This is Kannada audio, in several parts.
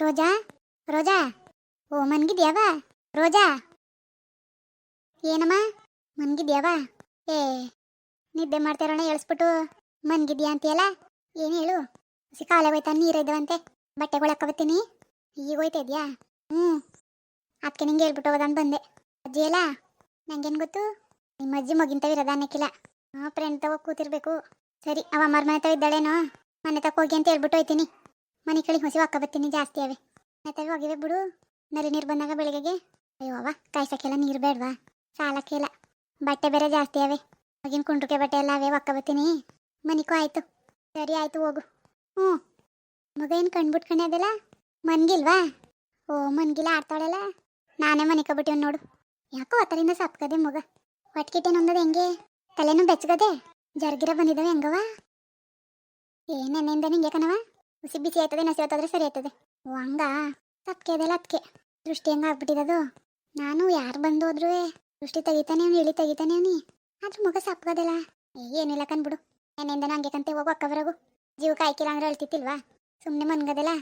ರೋಜಾ? ರೋಜಾ? ಓ, ಮನ್ಗಿದ್ಯಾವ? ರೋಜಾ? ಏನಮ್ಮ? ಮನ್ಗಿದ್ಯಾವ? ಏ, ನಿದ್ದೆ ಮಾಡ್ತಾರೋಣ ಎಳ್ಸ್ಬಿಟ್ಟು. ಮನ್ಗಿದ್ಯಾ ಅಂತೀಯಲ್ಲ? ಏನು ಹೇಳು? ಹಸಿ ಕಾಲ ಹೋಯ್ತಾ ನೀರು ಇದ್ದವಂತೆ ಬಟ್ಟೆಗಳು ಹಾಕಬತ್ತೀನಿ ಈಗ ಹೋಯ್ತಾ ಇದೆಯಾ? ಹ್ಞೂ. ಅದಕ್ಕೆ ನಿಂಗೆ ಹೇಳ್ಬಿಟ್ಟು ಹೋಗೋದಂತ ಬಂದೆ. ಅಜ್ಜಿ ಅಲ್ಲ ನಂಗೇನು ಗೊತ್ತು? ನಿಮ್ಮ ಅಜ್ಜಿ ಮಗಿಂತವಿರೋದ ಅನ್ನಕ್ಕಿಲ್ಲ ಹಾಂ ಫ್ರೆಂಡ್ ತಗೋ ಕೂತಿರ್ಬೇಕು. ಸರಿ, ಅವ ಮರ್ಮನೆ ಮನೆ ತವ ಇದ್ದಾಳೇನೋ? ಮನೆ ತಕ ಹೋಗಿ ಅಂತ ಹೇಳ್ಬಿಟ್ಟು ಹೋಯ್ತೀನಿ. ಮನೆ ಕಳಿ ಹೊಸಿ ಹಾಕಬತ್ತೀನಿ ಜಾಸ್ತಿ ಅವೆ. ಮತ್ತೆ ಹೋಗಿವೆ ಬಿಡು. ನರಿ ನೀರು ಬಂದಾಗ ಬೆಳಿಗ್ಗೆಗೆ. ಅಯ್ಯೋ ಅವ ಕಾಯ್ಸಕ್ಕೆಲ್ಲ ನೀರು ಬೇಡವಾ? ಸಾಲಕ್ಕೆಲ್ಲ. ಬಟ್ಟೆ ಬೇರೆ ಜಾಸ್ತಿ ಅವೆ. ಮಗಿನ ಕುಂಟ್ರಿಕೆ ಬಟ್ಟೆ ಎಲ್ಲ ಅವೇ ಒಕ್ಕಬತ್ತೀನಿ ಮನಿಕೂ ಆಯ್ತು. ಸರಿ ಆಯ್ತು, ಹೋಗು. ಹ್ಞೂ. ಮಗ ಏನು ಕಣ್ಬಿಟ್ಕೊಂಡೆ ಅದಲ್ಲ? ಮನ್ಗಿಲ್ವಾ? ಓ ಮನ್ಗಿಲ್ಲ ಆಡ್ತಾಳಲ್ಲ? ನಾನೇ ಮನೆ ಕಬಿಟ್ಟಿವ್ ನೋಡು. ಯಾಕೋ ಆತರಿಂದ ಸಪ್ಕದೆ ಮಗ. ಒಟ್ಕಿಟ್ಟೆ ನೊಂದದ ಹೆಂಗೆ? ತಲೆನೂ ಬೆಚ್ಚಗದೆ? ಜರ್ಗಿರ ಬಂದಿದ್ದಾವೆ ಹೆಂಗವ ಏನೇನಿಂದ ನಿಂಗೆ ಕಣವ ಬಿಸಿ ಬಿಸಿ ಆಯ್ತದೆ, ನಸಿ ಆಯ್ತಾದ್ರೆ ಸರಿ ಆಯ್ತದೆ. ಓ, ಹಂಗ? ಅದೆಲ್ಲ ಅದಕ್ಕೆ ದೃಷ್ಟಿ ಹೆಂಗ ನಾನು ಯಾರು ಬಂದು ಹೋದ್ರು ದೃಷ್ಟಿ ತೆಗಿತಾನೆ ಅವ್ನು, ಇಳಿ ತೆಗಿತಾನೆ ಅವನಿ. ಆದ್ರೂ ಮಗ ಸಪ್ಕದಲ್ಲ ಏ ಏನಿಲ್ಲ ಕನ್ಬಿಡು ಏನಿಂದ ನಂಗೆ ಕಂತೆ ಹೋಗು ಅಕ್ಕವರೆಗೂ ಜೀವ ಕಾಯ್ಕಿಲ್ಲ ಅಂದ್ರೆ ಅಳ್ತಿತ್ತಿಲ್ವಾ? ಸುಮ್ಮನೆ ಮನ್ಗದಲ್ಲ?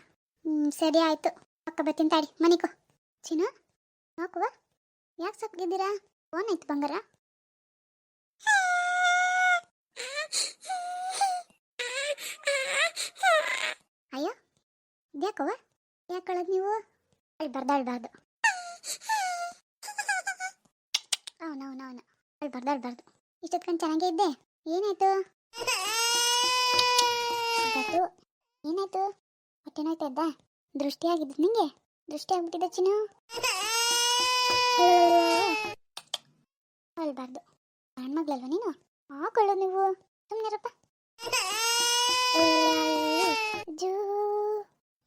ಹ್ಞೂ ಸರಿ ಆಯ್ತು. ಅಕ್ಕ ಬರ್ತೀನಿ ತಾಡಿ ಮನಿಕೋ ಚಿನ್ನ ಹಾಕುವ ಯಾಕೆ ಸಪ್ಗಿದ್ದೀರಾ ಫೋನ್ ಆಯ್ತು ಬಂಗಾರ. ಇದ್ಯಾಕವ ಯಾಕೆ ಕಳದ್ ನೀವು ಅಳ್ಬಾರ್ದು ಅಳ್ಬಾರ್ದು ಅವನವನವನ ಅಲ್ಲಿ ಬರ್ದಾಳ್ಬಾರ್ದು ಇಷ್ಟೊತ್ಕೊಂಡು ಚೆನ್ನಾಗೇ ಇದ್ದೆ. ಏನಾಯ್ತು? ಏನಾಯ್ತು? ಹೊಟ್ಟೆ ನೋಯ್ತಾ ಇದ್ದ? ದೃಷ್ಟಿ ಆಗಿದ್ದು ನಿಂಗೆ? ದೃಷ್ಟಿ ಆಗ್ಬಿಟ್ಟಿದ್ದ ಚಿನ್ನು? ಅಳ್ಬಾರ್ದು ಮಗಳಲ್ವ ನೀನು? ಹಾಕೊಳ್ಳು ನೀವು. ಸುಮ್ಮನಿರಪ್ಪ ಜೂ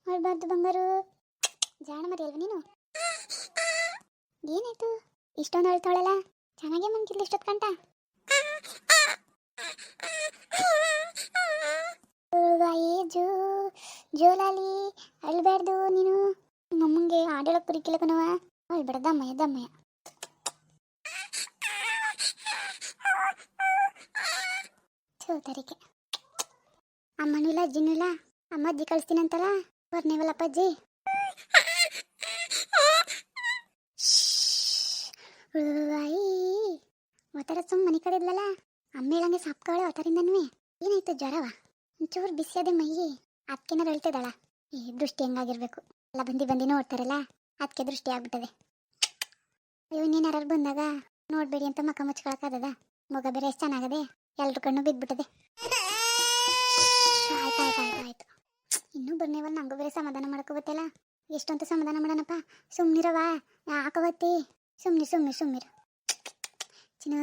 ಅಳ್ಬಾರ್ದು ಬಂಗಾರು ಅಲ್ವ ನೀನು? ಏನಾಯ್ತು? ಇಷ್ಟೊಂದು ಅಳ್ತಾಳಲ್ಲ? ಚೆನ್ನಾಗೆ ಮನ್ಕಿದ್ಲು ಇಷ್ಟೊತ್ತು ಕಂಟ ಜೋ, ಜೋಲಾಲಿ ಅಳ್ಬಾರ್ದು ನೀನು. ನಮ್ಮಂಗೆ ಆಡಳಕ್ ಬರೀಕಿಲ್ಲ ಕಣವ ಅಳ್ಬೇಡ, ದಮ್ಮಯ್ಯ ದಮ್ಮಯ್ಯ. ಚೌತರಿಕೆ ಅಮ್ಮನೂ ಇಲ್ಲ, ಜಿನ್ನೂ ಇಲ್ಲ. ಅಮ್ಮ ಅಜ್ಜಿ ಕಳಿಸ್ತೀನಿ ಅಂತಲ್ಲ ಬರ್ನೇವಲ್ಲಪ್ಪ ಅಜ್ಜಿ ಒತ್ತರ ಸುಮ್ಮ ಮನೆ ಕಡೆ ಇದ್ಲಲ್ಲ, ಅಮ್ಮ ಹೇಳಂಗೆ ಸಾಪ್ಕವಳೆ ಒತ್ತರಿಂದನೂ. ಏನಾಯ್ತು ಜ್ವರವ? ಒಂಚೂರು ಬಿಸಿ ಅದೇ ಮೈ. ಅದಕ್ಕೆನ ಹೇಳ್ತಿದ್ದಾಳ ಈ ದೃಷ್ಟಿ ಹೆಂಗಾಗಿರ್ಬೇಕು. ಎಲ್ಲ ಬಂದಿ ಬಂದಿ ನೋಡ್ತಾರಲ್ಲ ಅದಕ್ಕೆ ದೃಷ್ಟಿ ಆಗ್ಬಿಟ್ಟದೆ. ಅಯ್ಯೋ ಯಾರು ಬಂದಾಗ ನೋಡ್ಬೇಡಿ ಅಂತ ಮಕ್ಕ ಮುಚ್ಕೊಳಕ್ಕಾಗದ ಮಗ ಬೇರೆ ಎಷ್ಟು ಚೆನ್ನಾಗದೆ, ಎಲ್ರ ಕಣ್ಣು ಬಿದ್ದ್ಬಿಟ್ಟದೆ ಆಯ್ತು ಆಯ್ತು ಆಯ್ತು ಆಯ್ತು. ಇನ್ನೂ ಬರ್ನೇವಲ್ಲ, ನಂಗೂ ಬೇರೆ ಸಮಾಧಾನ ಮಾಡಕ್ಕೆ ಗೊತ್ತಿಲ್ಲ ಎಷ್ಟಂತ ಸಮಾಧಾನ ಮಾಡೋಣಪ್ಪ. ಸುಮ್ಮನಿರವ ಯಾಕವತ್ತಿ ಸುಮ್ಮನೆ ಸುಮ್ಮನೆ ಸುಮ್ಮಿರು ಚಿನ್ನ,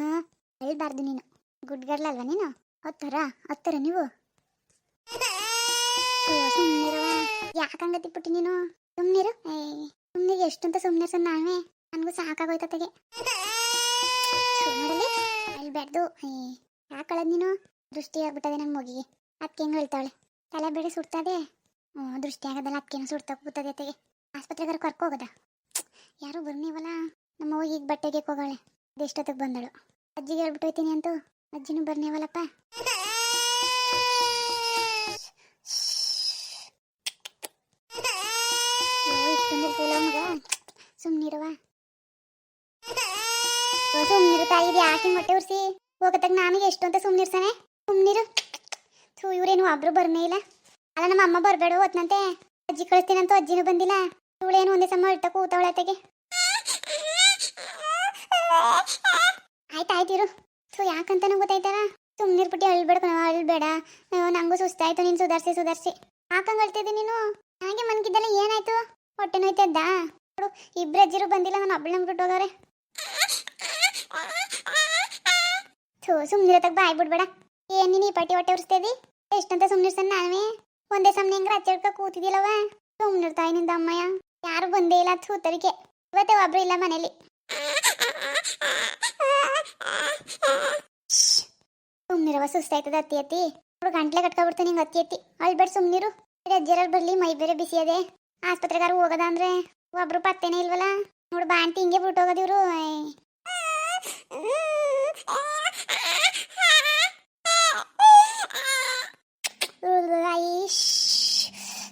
ಹೇಳ್ಬಾರ್ದು ನೀನು. ಗುಡ್ ಅಲ್ವಾ ನೀನು? ಹತ್ತರ ಹತ್ತರ ನೀವು? ಯಾಕಂಗತಿ ಪುಟ್ಟಿ ನೀನು? ಸುಮ್ಮನಿರು ಏ ಸುಮ್ಮನಿಗೆ ಎಷ್ಟಂತ ಸುಮ್ಮನೆ ಸರ್ ನಾವೇ ನನಗೂ ಸಾಕಾಗೋಯ್ತತೆಗೆ ಹೇಳ್ಬಾರ್ದು. ಏ ಯಾಕಳದ್ ನೀನು? ದೃಷ್ಟಿ ಆಗ್ಬಿಟ್ಟದೆ ನನ್ನ ಮಗಿಗೆ. ಅದಕ್ಕೆ ಹೆಂಗೆ ಹೇಳ್ತಾಳೆ? ತಲೆ ಬೇಡ ಸುಡ್ತದೆ. ಹ್ಞೂ ದೃಷ್ಟಿ ಆಗೋದಲ್ಲ ಅದಕ್ಕೇನು ಸುಡ್ತಾ ಕೂತದೆ ಆಸ್ಪತ್ರೆಗಾರ ಕರ್ಕೋಗದ ಯಾರು ಬರ್ನೀವಲ್ಲ ನಮ್ಮ ಅವ್ವ ಬಟ್ಟೆಗೆ ಹೋಗಾಳೆ. ಅದೆಷ್ಟೊತ್ತಿಗೆ ಬಂದಳು. ಅಜ್ಜಿಗೆ ಹೇಳ್ಬಿಟ್ಟು ಹೋಯ್ತೀನಿ ಅಂತೂ. ಅಜ್ಜಿನೂ ಬರ್ನೇವಲ್ಲಪ್ಪ? ಸುಮ್ಮನಿರುವ ಸುಮ್ಮನಿರು ತಾಯಿ ಯಾಕೆ ಮೊಟ್ಟೆ ಉರ್ಸಿ? ಹೋಗತ್ತಾಗ ನಾನು ಎಷ್ಟು ಅಂತ ಸುಮ್ಮನಿರ್ಸಾನೆ ಸುಮ್ಮನಿರು ಥೂ, ಇವ್ರೇನು ಒಬ್ರು ಬರ್ನೇ ಇಲ್ಲ. ಅಲ್ಲ, ನಮ್ಮ ಅಮ್ಮ ಬರಬೇಡ, ಹೊತ್ನಂತೆ. ಅಜ್ಜಿ ಕಳಿಸ್ತೀನಂತೂ ಅಜ್ಜಿನೂ ಬಂದಿಲ್ಲ. ಇವಳೇನು ಒಂದೇ ಸಮ ಇಟ್ಟ ಕೂತವಳತೆಗೆ ಆಯ್ತು ಆಯ್ತಿರು ಥೂ ಯಾಕಂತ ಗೊತ್ತಾಯ್ತಾರ ಸುಮ್ಮನಿರ್ಬಿಟ್ಟು ಅಳ್ಬೇಡ ಅಳ್ಬೇಡ ನಂಗೂ ಸುಸ್ತಾಯ್ತು, ನೀನು ಸುಧಾರಿಸಿ ಸುಧಾರಿಸಿ. ಹಾಕಂಗ್ ಅಳ್ತಿದ್ದೆ ನೀನು? ಹಾಗೆ ಮನ್ಗಿದ್ದಲ್ಲ ಏನಾಯ್ತು? ಹೊಟ್ಟೆ ನೋಯ್ತದ್ದ? ನೋಡು, ಇಬ್ರು ಅಜ್ಜಿರು ಬಂದಿಲ್ಲ, ನಾನು ಒಬ್ಬಳು ಬಿಟ್ಟು ಹೋಗವ್ರೆ. ಥೂ ಸುಮ್ಮನಿರತ್ತಾಗ ಬಾಯ್ ಬಿಡ್ಬೇಡ. ಏನು ನೀನು ಈ ಪಟ್ಟಿ ಹೊಟ್ಟೆ ಉರಿಸ್ತಿದಿ ಎಷ್ಟಂತ ಸುಮ್ಮನಿರ್ಸನ್ ನಾವೇ ಒಂದೇ ಸಮನೆ ಹೆಂಗ್ರ ಅಚ್ಚಡ್ಕ ಕೂತಿದ್ದಿಲ್ಲವ ಸುಮ್ಮನಿರ್ತಾಯಿ ನಿಂದ ಅಮ್ಮಯ್ಯ. ಯಾರು ಬಂದೇ ಇಲ್ಲ ಥೂತರಿಗೆ ಇವತ್ತೇ ಒಬ್ರು ಇಲ್ಲ ಮನೇಲಿ. ಸುಮ್ಮನಿರವ ಸುಸ್ತಾಯ್ತದ ಅತ್ತಿ ಅತ್ತಿ. ನೋಡು ಗಂಟ್ಲೆ ಕಟ್ಕೊಬಿಡ್ತಾನೆ ಹಿಂಗೆ ಅತ್ತಿ ಅತ್ತಿ. ಅಳ್ಬೇಡ ಸುಮ್ಮನಿರು ಅಜ್ಜರಲ್ಲಿ ಬರ್ಲಿ, ಮೈ ಬೇರೆ ಬಿಸಿ ಅದೇ. ಆಸ್ಪತ್ರೆಗಾರ ಹೋಗದ ಅಂದ್ರೆ ಒಬ್ರು ಪತ್ತೇನೆ ಇಲ್ವಲ್ಲ ನೋಡು ಬಾಂಟಿ ಹಿಂಗೆ ಬಿಟ್ಟೋಗದಿವ್ರು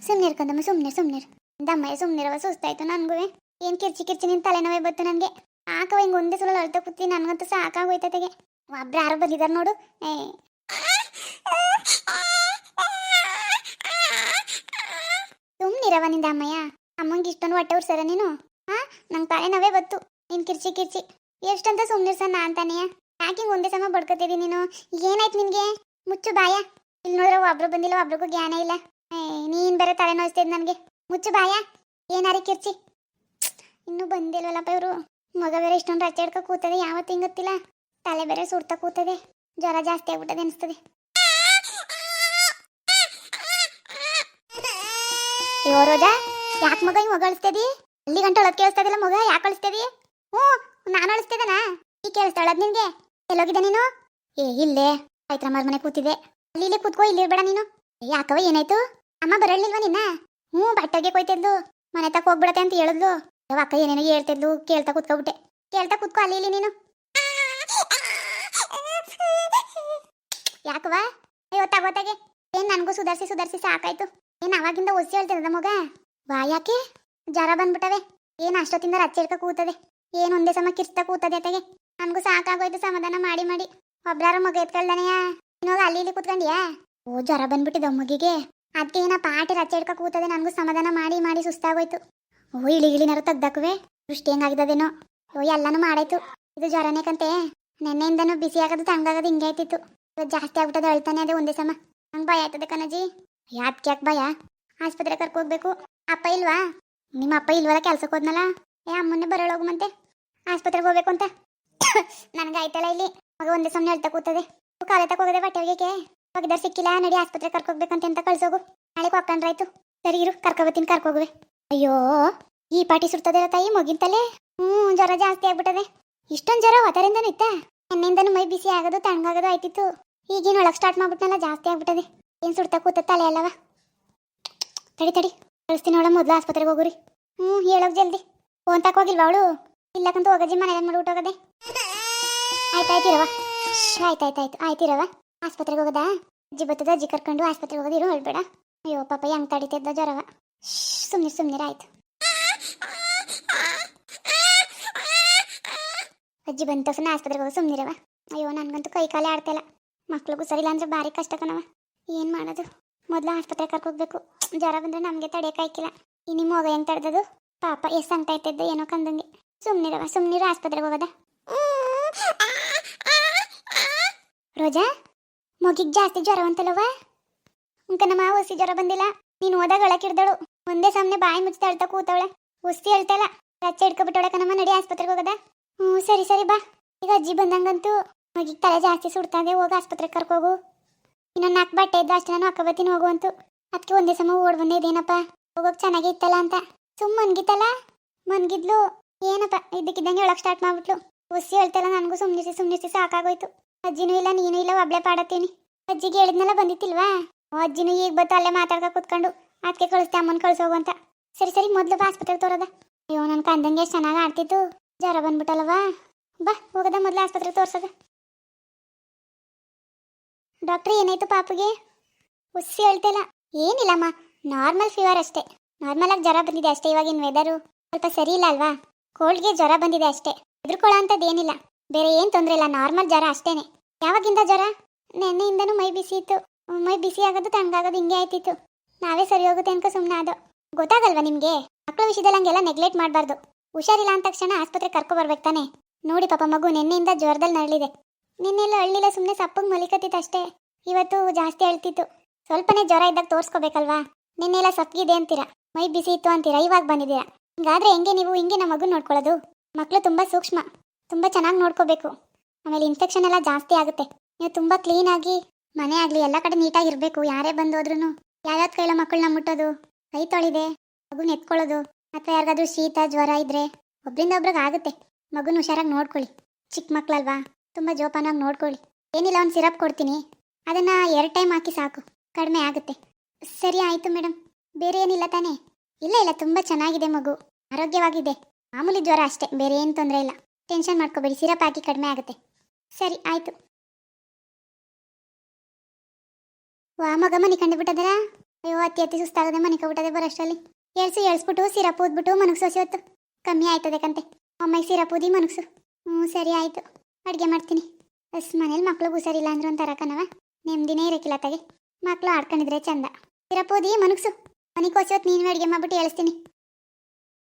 ಸುಮ್ಮನೆ ಇರ್ಕೊಂಡಮ್ಮ ಸುಮ್ಮನೆ ಸುಮ್ಮನೆ ದಮ್ಮಯ್ಯ ಸುಮ್ಮನಿರವ ಸುಸ್ತಾಯ್ತು ನನಗೂ ಏನು ಕಿರ್ಚಿ ಕಿರ್ಚಿ ನಿನ್ ತಲೆನೋವೇ ಬತ್ತು ನನಗೆ. ಆಕವ ಹಿಂಗೆ ಒಂದೇ ಸಲ ಅಳ್ತಾ ಕೂತಿ, ನನಗಂತೂ ಸಾಕಾಗೋಯ್ತತೆಗೆ. ಒಬ್ರು ಯಾರು ಬಂದಿದಾರ ನೋಡು. ಏ. ಸುಮ್ಮನಿರವ ನಿಂದ ಅಮ್ಮಯ್ಯ. ಅಮ್ಮಂಗೆ ಇಷ್ಟೊಂದು ಹೊಟ್ಟೆ ಉರ್ಸರ ನೀನು? ಹಾ ನಂಗೆ ನಾವೇ ಬತ್ತು ನೀನ್ ಕಿರ್ಚಿ ಕಿರ್ಚಿ. ಎಷ್ಟಂತ ಸುಮ್ಮನಿರ್ಸಣ್ಣ ಅಂತಾನೆಯ ಯಾಕೆ ಹಿಂಗೆ ಒಂದೇ ಸಮ ಬಡ್ಕೋತಿದಿ ನೀನು? ಏನಾಯ್ತು ನಿನಗೆ? ಮುಚ್ಚು ಬಾಯ. ಇಲ್ಲಿ ನೋಡ್ರ ಒಬ್ರು ಬಂದಿಲ್ಲ, ಒಬ್ರಿಗೂ ಜ್ಞಾನ ಇಲ್ಲ. ಏ, ನೀನ್ ಬೇರೆ ತಲೆ ನೋಯಿಸ್ತಿದ್ ನನಗೆ. ಮುಚ್ಚು ಬಾಯ. ಏನಾರಿ ಕಿರ್ಚಿ. ಇನ್ನೂ ಬಂದಿಲ್ವಲ್ಲಪ್ಪ ಇವರು? ಮಗ ಬೇರೆ ಇಷ್ಟೊಂದು ರಚ್ಚೆ ಹಿಡ್ಕೊ ಕೂತದೆ ಯಾವತ್ತು ಹಿಂಗತ್ತಿಲ್ಲ. ತಲೆ ಬೇರೆ ಸುಡ್ತಾ ಕೂತದೆ. ಜ್ವರ ಜಾಸ್ತಿ ಆಗ್ಬಿಟ್ಟದೆ ಅನಿಸ್ತದೆ. ಅಯ್ಯೋ ರೋಜಾ ಯಾಕೆ ಮಗ ಹಿಂಗ್ ಮಗ ಅಳಿಸ್ತದಿ? ಅಲ್ಲಿ ಗಂಟೆ ಒಳಗೆ ಕೇಳಿಸ್ತದಿಲ್ಲ ಮಗ ಯಾಕೆ ಅಳಿಸ್ತದಿ? ಹ್ಞೂ ನಾನು ಅಳಿಸ್ತದನಾ ಈ ಕೇಳಿಸ್ತಾಳದ್ ನಿನ್ಗೆ? ಎಲ್ಲೋಗಿದ್ದೆ ನೀನು? ಏ ಇಲ್ಲೇ ಐತ್ರ ಮರ ಮನೆ ಕೂತಿದೆ ಅಲ್ಲಿ ಇಲ್ಲಿ ಕೂತ್ಕೋ ಇಲ್ಲಿರ್ಬೇಡ ನೀನು. ಏ, ಯಾಕವ ಏನಾಯ್ತು? ಅಮ್ಮ ಬರಲಿಲ್ವಾ ನಿನ್ನ? ಹ್ಞೂ ಬಟ್ಟೆಗೆ ಕೊಯ್ತಿದ್ಲು. ಮನೆ ತಕ್ಕ ಹೋಗ್ಬಿಡತ್ತೆ ಅಂತ ಹೇಳಿದ್ಲು. ಯಾವ ಅಕ್ಕ ಏನೇನೋ ಹೇಳ್ತಿದ್ಲು, ಕೇಳ್ತಾ ಕುತ್ಕೊಬಿಟ್ಟೆ. ಕೇಳ್ತಾ ಕುತ್ಕೋ ಅಲ್ಲಿ, ಇಲ್ಲಿ ನೀನು. ಯಾಕವಾ ಅಯ್ಯೋ ತಗೋತಾಗೆ ಏನ್ ನನಗೂ ಸುಧಾರಿಸಿ ಸುಧಾರಿಸಿ ಸಾಕಾಯ್ತು. ಏನ್ ಅವಾಗಿಂದ ಒಸಿ ಹೇಳ್ತಿರದ ಮಗ? ವಾ, ಯಾಕೆ? ಜ್ವರ ಬಂದ್ಬಿಟ್ಟವೆ. ಏನ್ ಅಷ್ಟೊತ್ತಿಂದ ರಚ್ಚೆ ಹಿಡ್ಕ ಕೂತದೆ. ಏನ್ ಒಂದೇ ಸಮ ಕಿರ್ಸ್ತಾ ಕೂತದೆ ಅತೆಗೆ ನನಗೂ ಸಾಕಾಗೋಯ್ತು ಸಮಾಧಾನ ಮಾಡಿ ಮಾಡಿ. ಒಬ್ರಾರ ಮಗ ಎತ್ಕೊಳ್ದಾನೆಯ? ಇವಾಗ ಅಲ್ಲಿ, ಇಲ್ಲಿ ಕೂತ್ಕೊಂಡಿಯಾ? ಓ, ಜ್ವರ ಬಂದ್ಬಿಟ್ಟಿದ ಮಗಿಗೆ ಅದಕ್ಕೆ ಏನ ಪಾಟಿ ರಚ್ಚೆ ಕೂತದೆ, ನನಗೂ ಸಮಾಧಾನ ಮಾಡಿ ಮಾಡಿ ಸುಸ್ತಾಗೋಯ್ತು. ಓ ಇಳಿ ಇಳಿನಾರು ತೆಗ್ದಾಕುವೆ. ದೃಷ್ಟಿ ಹೆಂಗಾಗಿದ್ದೇನೋ. ಓ ಎಲ್ಲಾನು ಮಾಡಾಯ್ತು. ಇದು ಜ್ವರನೇ ಕಂತೆ. ಬಿಸಿ ಆಗೋದು ತಂಗಾಗೋದು ಹಿಂಗೆ ಆಯ್ತಿತ್ತು. ಇವತ್ತು ಜಾಸ್ತಿ ಆಗ್ಬಿಟ್ಟದ ಅಳ್ತಾನೆ ಅದೇ ಒಂದೇ ಸಮ. ನಂಗೆ ಭಯ ಆಯ್ತದೆ ಕಣಜಿ. ಯಾಕೆ ಯಾಕೆ ಭಯ? ಆಸ್ಪತ್ರೆ ಕರ್ಕೋಗ್ಬೇಕು ಅಪ್ಪ ಇಲ್ವಾ? ನಿಮ್ಮ ಅಪ್ಪ ಇಲ್ವಲ್ಲ ಕೆಲ್ಸಕ್ಕೆ ಹೋದ್ನಲ್ಲ? ಏ, ಅಮ್ಮನ್ನೇ ಬರೋಳೋಗುಮಂತೆ ಆಸ್ಪತ್ರೆಗೆ ಹೋಗ್ಬೇಕು ಅಂತ. ನನಗೆ ಆಯ್ತಲ್ಲ ಇಲ್ಲಿ. ಮಗ ಒಂದೇ ಸಮನೆ ಹೇಳ್ತಾ ಕೂತದೆ. ಕಾಲ ತಕ ಹೋಗದೆ ಬಟ್ಟೆ ಒಗೆಗೆ ಸಿಕ್ಕಿಲ್ಲ, ನಡಿ ಆಸ್ಪತ್ರೆ ಕರ್ಕೋಗ್ಬೇಕಂತ ಅಂತ ಕಳ್ಸೋಗು. ನಾಳೆ ಕೊಕ್ಕಂಡ್ರಾಯ್ತು. ಸರಿ ಇರು ಕರ್ಕೋಬತ್ತೀನಿ ಕರ್ಕೋಗುವೆ ಅಯ್ಯೋ, ಈ ಪಾಟಿ ಸುಡ್ತದೆ ತಾಯಿ ಮುಗಿಂತಲೇ? ತಲೆ ಹ್ಞೂ ಜ್ವರ ಜಾಸ್ತಿ ಆಗ್ಬಿಟ್ಟದೆ. ಇಷ್ಟೊಂದು ಜ್ವರ ಅದರಿಂದನೂ ಇತ್ತ? ಎಣ್ಣೆಯಿಂದನೂ ಮೈ ಬಿಸಿ ಆಗೋದು, ತಣ್ಣಗಾಗೋದು ಆಯ್ತಿತ್ತು. ಈಗಿನ ಒಳಗೆ ಸ್ಟಾರ್ಟ್ ಮಾಡ್ಬಿಟ್ನಲ್ಲ, ಜಾಸ್ತಿ ಆಗ್ಬಿಟ್ಟದೆ. ಏನು ಸುಡ್ತಾ ಕೂತ ತಲೆ ಅಲ್ಲವ? ತಡಿ ತಡಿ, ಕಳಿಸ್ತೀನಿ ನೋಡ ಮೊದಲು ಆಸ್ಪತ್ರೆಗೆ ಹೋಗುರಿ. ಹ್ಞೂ ಹೇಳೋಕ್ ಜಲ್ದಿ. ಫೋನ್ ತಕ ಹೋಗಿಲ್ವ ಅವಳು? ಇಲ್ಲಕ್ಕಂತೂ ಹೋಗಜ್ಜಿ ಮನೇಲಿ ಮಾಡ್ಬಿಟ್ಟು ಹೋಗದೆ. ಆಯ್ತಾಯ್ತಿರವ ಆಯ್ತಾಯ್ತಾಯ್ತು ಆಯ್ತಿರವ ಆಸ್ಪತ್ರೆಗೆ ಹೋಗದಾ? ಅಜ್ಜಿ ಬರ್ತದ ಅಜ್ಜಿ ಕರ್ಕೊಂಡು ಆಸ್ಪತ್ರೆಗೆ ಹೋಗೋದಿರು ಹೇಳ್ಬೇಡ. ಅಯ್ಯೋ, ಪಾಪ, ಹೆಂಗ್ ತಡಿತಿದ್ದ ಜ್ವರವ? ಸುಮ್ಮನೆ ಸುಮ್ಮನೆ ಆಯ್ತು ಅಜ್ಜಿ ಬಂದ ತಕ್ಷಣ ಆಸ್ಪತ್ರೆಗೆ ಹೋಗಿ ಸುಮ್ಮನಿರವ ಅಯ್ಯೋ, ನನಗಂತೂ ಕೈ ಕಾಲೇ ಆಡ್ತಿಲ್ಲ ಮಕ್ಳಿಗೂ ಸರಿಲ್ಲ ಅಂದ್ರೆ ಭಾರಿ ಕಷ್ಟ ಕಣವ ಏನು ಮಾಡೋದು? ಮೊದಲು ಆಸ್ಪತ್ರೆಗೆ ಕರ್ಕೋಗ್ಬೇಕು. ಜ್ವರ ಬಂದ್ರೆ ನಮಗೆ ತಡೆಯೋಕ್ಕಾಯ್ಕಿಲ್ಲ ಈ ನಿಮ್ಮ ಹೋಗ ಹೆಂಗ್ ತಡೆದದು? ಪಾಪ ಎಷ್ಟು ಅಂತ ಇತ್ತಿದ್ದ ಏನೋ ಕಂದಂಗೆ. ಸುಮ್ಮನಿರವ ಸುಮ್ಮನಿರು ಆಸ್ಪತ್ರೆಗೆ ಹೋಗೋದ. ರೋಜಾ, ಮಗಿಗೆ ಜಾಸ್ತಿ ಜ್ವರ ಅಂತಲ್ಲವ ಉಂಕ ನಮ್ಮ ಹೊಸಿ ಜ್ವರ ಬಂದಿಲ್ಲ. ನೀನು ಹೋದಾಗ ಒಳಕಿಡ್ದಳು ಒಂದೇ ಸಾಮ್ನೆ ಬಾಯಿ ಮುಚ್ಚಿ ಅಳ್ತಾ ಕೂತವಳೆ. ಉಸ್ತಿ ಅಳ್ತಲ್ಲ ರಚ್ಚೆ ಹಿಡ್ಕೊಬಿಟ್ಟವಳೆ ಕಣಮ್ಮ, ನಡಿ ಆಸ್ಪತ್ರೆಗೆ ಹೋಗದ. ಹ್ಞೂ ಸರಿ ಸರಿ, ಬಾ. ಈಗ ಅಜ್ಜಿ ಬಂದಂಗಂತೂ ಮಗಿಗ್ ತಲೆ ಜಾಸ್ತಿ ಸುಡ್ತಾದೆ ಹೋಗಿ, ಆಸ್ಪತ್ರೆಗೆ ಕರ್ಕೋಗು ಇನ್ನೊಂದು ನಾಲ್ಕು ಬಟ್ಟೆ ಇದ್ದು ಅಷ್ಟು ನಾನು ಅಕ್ಕಬತ್ತೀನಿ ಹೋಗುವಂತು ಅದಕ್ಕೆ ಒಂದೇ ಸಮ ಓಡ್ ಬಂದೆ ಇದೇನಪ್ಪ? ಹೋಗೋಕೆ ಚೆನ್ನಾಗಿ ಇತ್ತಲ್ಲ ಅಂತ. ಸುಮ್ಮ ಮನ್ಗಿತ್ತಲ್ಲ? ಮನ್ಗಿದ್ಲು. ಏನಪ್ಪ? ಇದ್ದಕ್ಕಿದ್ದಂಗೆ ಒಳಗೆ ಸ್ಟಾರ್ಟ್ ಮಾಡ್ಬಿಟ್ಲು. ಉಸಿ ಹೇಳ್ತಲ್ಲ ನನಗೂ ಸುಮ್ಮನಿಸಿ ಸುಮ್ಮನಿಸಿ ಸಾಕಾಗೋಯ್ತು. ಅಜ್ಜಿನೂ ಇಲ್ಲ, ನೀನು ಇಲ್ಲ, ಒಬ್ಳೆ ಪಾಡತ್ತೀನಿ. ಅಜ್ಜಿಗೆ ಹೇಳಿದ್ನೆಲ್ಲ ಬಂದಿತ್ತಿಲ್ವಾ? ಅಜ್ಜಿನೂ ಈಗ ಬತ್ತು ಅಲ್ಲೇ ಮಾತಾಡ್ಕ ಕುತ್ಕೊಂಡು. ಅದಕ್ಕೆ ಕಳಿಸ್ತೆ ಅಮ್ಮನ ಕಳ್ಸೋಗು ಅಂತ ಸರಿ ಸರಿ, ಮೊದಲು ಆಸ್ಪತ್ರೆಗೆ ತೋರದ ಅಯ್ಯೋ ನನ್ನ ಕಂದಂಗೆ ಎಷ್ಟು ಚೆನ್ನಾಗಿ ಆಡ್ತಿತ್ತು. ಜ್ವರ ಬಂದ್ಬಿಟ್ಟಲ್ಲವಾ ಬಾ, ಹೋಗದ ಮೊದಲು ಆಸ್ಪತ್ರೆಗೆ ತೋರ್ಸದ ಡಾಕ್ಟ್ರ್, ಏನಾಯ್ತು ಪಾಪಿಗೆ? ಹುಸಿ ಹೇಳ್ತಿಲ್ಲ ಏನಿಲ್ಲಮ್ಮ, ನಾರ್ಮಲ್ ಫೀವರ್ ಅಷ್ಟೇ. ನಾರ್ಮಲ್ ಆಗಿ ಜ್ವರ ಬಂದಿದೆ ಅಷ್ಟೇ ಇವಾಗಿನ ವೆದರು ಸ್ವಲ್ಪ ಸರಿ ಇಲ್ಲ ಅಲ್ವಾ? ಕೋಲ್ಡ್ಗೆ ಜ್ವರ ಬಂದಿದೆ ಅಷ್ಟೇ. ಹೆದರ್ಕೊಳ್ಳೋ ಅಂಥದ್ದೇನಿಲ್ಲ ಬೇರೆ ಏನು ತೊಂದರೆ ಇಲ್ಲ, ನಾರ್ಮಲ್ ಜ್ವರ ಅಷ್ಟೇನೆ. ಯಾವಾಗಿಂದ ಜ್ವರ? ನೆನ್ನೆಯಿಂದನೂ ಮೈ ಬಿಸಿ ಇತ್ತು ಮೈ ಬಿಸಿ ಆಗೋದು ತಣ್ಣಗಾಗೋದು ಹಿಂಗೆ ಆಯ್ತಿತ್ತು. ನಾವೇ ಸರಿ ಹೋಗುತ್ತೆ ಅನ್ಕೋ ಸುಮ್ಮನೆ ಅದು. ಗೊತ್ತಾಗಲ್ವಾ ನಿಮಗೆ? ಮಕ್ಕಳ ವಿಷಯದಲ್ಲಿ ಹಂಗೆಲ್ಲ ನೆಗ್ಲೆಕ್ಟ್ ಮಾಡಬಾರ್ದು. ಹುಷಾರಿಲ್ಲ ಅಂದ ತಕ್ಷಣ ಆಸ್ಪತ್ರೆ ಕರ್ಕೊ ಬರ್ಬೇಕು ತಾನೆ. ನೋಡಿ ಪಾಪ ಮಗು ನಿನ್ನೆಯಿಂದ ಜ್ವರದಲ್ಲಿ ನರಳಿದೆ. ನಿನ್ನೆಲ್ಲ ಅಳ್ಳಿಲ್ಲ ಸುಮ್ಮನೆ ಸಪ್ಪಗೆ ಮಲಿಕತ್ತಿತ್ತು ಅಷ್ಟೇ. ಇವತ್ತು ಜಾಸ್ತಿ ಅಳ್ತಿತ್ತು. ಸ್ವಲ್ಪನೇ ಜ್ವರ ಇದ್ದಾಗ ತೋರಿಸ್ಕೋಬೇಕಲ್ವಾ? ನಿನ್ನೆಲ್ಲ ಸಪ್ಪಗಿದೆ ಅಂತೀರಾ? ಮೈ ಬಿಸಿ ಇತ್ತು ಅಂತೀರಾ? ಇವಾಗ ಬಂದಿದ್ದೀರಾ? ಹಿಂಗಾದ್ರೆ ಹೆಂಗೆ ನೀವು ಹಿಂಗೆ ನಮ್ಮ ಮಗು ನೋಡ್ಕೊಳ್ಳೋದು? ಮಕ್ಕಳು ತುಂಬ ಸೂಕ್ಷ್ಮ. ತುಂಬ ಚೆನ್ನಾಗಿ ನೋಡ್ಕೋಬೇಕು. ಆಮೇಲೆ ಇನ್ಫೆಕ್ಷನ್ ಎಲ್ಲ ಜಾಸ್ತಿ ಆಗುತ್ತೆ. ನೀವು ತುಂಬ ಕ್ಲೀನಾಗಿ ಮನೆ ಆಗಲಿ, ಎಲ್ಲ ಕಡೆ ನೀಟಾಗಿ ಇರಬೇಕು. ಯಾರೇ ಬಂದೋದ್ರೂ ಯಾವ್ಯಾವ ಕೈಲ ಮಕ್ಕಳನ್ನ ಮುಟ್ಟೋದು? ಕೈ ತೊಳಿದೆ ಮಗುನ ಎತ್ಕೊಳ್ಳೋದು ಅಥವಾ ಯಾರಿಗಾದ್ರೂ ಶೀತ, ಜ್ವರ ಇದ್ರೆ ಒಬ್ರಿಂದ ಒಬ್ರಿಗೆ ಆಗುತ್ತೆ. ಮಗುನ ಹುಷಾರಾಗಿ ನೋಡ್ಕೊಳ್ಳಿ. ಚಿಕ್ಕ ಮಕ್ಕಳಲ್ವಾ ತುಂಬ ಜೋಪಾನಾಗಿ ನೋಡ್ಕೊಳ್ಳಿ. ಏನಿಲ್ಲ, ಒಂದು ಸಿರಪ್ ಕೊಡ್ತೀನಿ. ಅದನ್ನ ಎರಡು ಟೈಮ್ ಹಾಕಿ ಸಾಕು. ಕಡಿಮೆ ಆಗುತ್ತೆ. ಸರಿ ಆಯಿತು ಮೇಡಮ್ ಬೇರೆ ಏನಿಲ್ಲ ತಾನೇ? ಇಲ್ಲ ಇಲ್ಲ, ತುಂಬ ಚೆನ್ನಾಗಿದೆ ಮಗು. ಆರೋಗ್ಯವಾಗಿದೆ. ಮಾಮೂಲಿ ಜ್ವರ ಅಷ್ಟೇ, ಬೇರೆ ಏನು ತೊಂದರೆ ಇಲ್ಲ. ಟೆನ್ಷನ್ ಮಾಡ್ಕೋಬೇಡಿ, ಸಿರಪ್ ಹಾಕಿ ಕಡಿಮೆ ಆಗುತ್ತೆ. ಸರಿ, ಆಯಿತು. ನೀ ಮನೆ ಕಂಡು ಬಿಟ್ಟದರ ಅಯ್ಯೋ ಅತಿ ಅತಿ ಸುಸ್ತಾಗದೆ ಮನೆ ಬಿಟ್ಟದೆ ಬರೋಷ್ಟರಲ್ಲಿ ಎಳ್ಸು ಎಳ್ಸ್ಬಿಟ್ಟು ಸಿರಪ್ ಊದ್ಬಿಟ್ಟು ಮನಗ್ಸು ಹೊತ್ತು. ಕಮ್ಮಿ ಆಯ್ತದೆ ಕಂತೆ. ಒಮ್ಮೆಗೆ ಸಿರಪ್ ಊದಿ ಮನಗ್ಸು ಹ್ಞೂ ಸರಿ ಆಯಿತು. ಅಡುಗೆ ಮಾಡ್ತೀನಿ. ಅಸ್, ಮನೇಲಿ ಮಕ್ಳು ಹುಷಾರಿಲ್ಲ ಅಂದ್ರೆ ಒಂಥರ ಕಣವ ನೆಮ್ಮದಿನೇ ಇರಕ್ಕಿಲ್ಲ ತಗೆ. ಮಕ್ಳು ಆಡ್ಕೊಂಡಿದ್ರೆ ಚಂದ. ಸಿರಪ್ ಊದಿ ಮನಗ್ಸು ಮನೆಗೆ ಹೊತ್ತು ನೀನು ಅಡುಗೆ ಮಾಡ್ಬಿಟ್ಟು ಹೇಳ್ಸ್ತೀನಿ